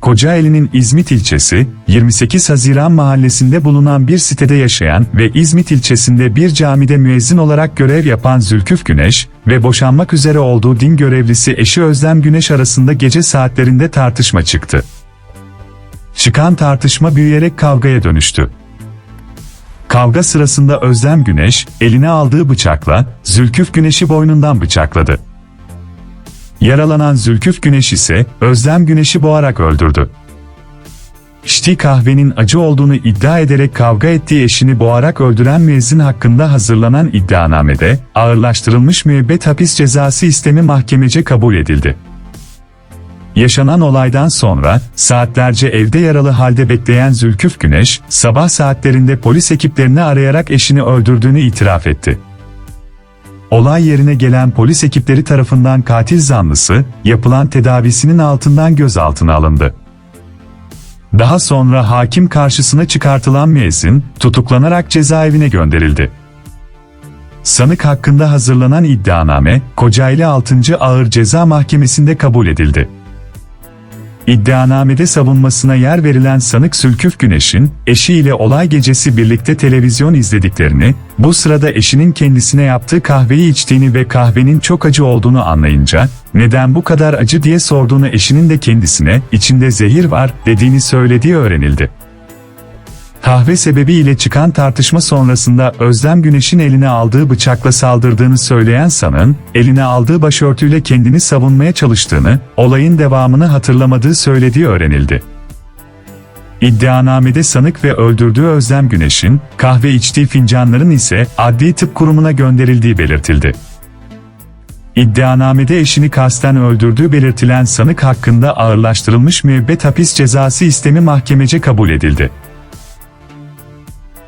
Kocaeli'nin İzmit ilçesi, 28 Haziran mahallesinde bulunan bir sitede yaşayan ve İzmit ilçesinde bir camide müezzin olarak görev yapan Zülküf Güneş ve boşanmak üzere olduğu din görevlisi eşi Özlem Güneş arasında gece saatlerinde tartışma çıktı. Çıkan tartışma büyüyerek kavgaya dönüştü. Kavga sırasında Özlem Güneş, eline aldığı bıçakla Zülküf Güneş'i boynundan bıçakladı. Yaralanan Zülküf Güneş ise Özlem Güneş'i boğarak öldürdü. İçtiği kahvenin acı olduğunu iddia ederek kavga ettiği eşini boğarak öldüren müezzin hakkında hazırlanan iddianamede ağırlaştırılmış müebbet hapis cezası istemi mahkemece kabul edildi. Yaşanan olaydan sonra saatlerce evde yaralı halde bekleyen Zülküf Güneş, sabah saatlerinde polis ekiplerini arayarak eşini öldürdüğünü itiraf etti. Olay yerine gelen polis ekipleri tarafından katil zanlısı, yapılan tedavisinin altından gözaltına alındı. Daha sonra hakim karşısına çıkartılan müezzin, tutuklanarak cezaevine gönderildi. Sanık hakkında hazırlanan iddianame, Kocaeli 6. Ağır Ceza Mahkemesi'nde kabul edildi. İddianamede savunmasına yer verilen sanık Sülküf Güneş'in, eşiyle olay gecesi birlikte televizyon izlediklerini, bu sırada eşinin kendisine yaptığı kahveyi içtiğini ve kahvenin çok acı olduğunu anlayınca, neden bu kadar acı diye sorduğunu eşinin de kendisine, içinde zehir var, dediğini söylediği öğrenildi. Kahve sebebiyle çıkan tartışma sonrasında Özlem Güneş'in eline aldığı bıçakla saldırdığını söyleyen sanığın, eline aldığı başörtüyle kendini savunmaya çalıştığını, olayın devamını hatırlamadığı söylediği öğrenildi. İddianamede sanık ve öldürdüğü Özlem Güneş'in, kahve içtiği fincanların ise adli tıp kurumuna gönderildiği belirtildi. İddianamede eşini kasten öldürdüğü belirtilen sanık hakkında ağırlaştırılmış müebbet hapis cezası istemi mahkemece kabul edildi.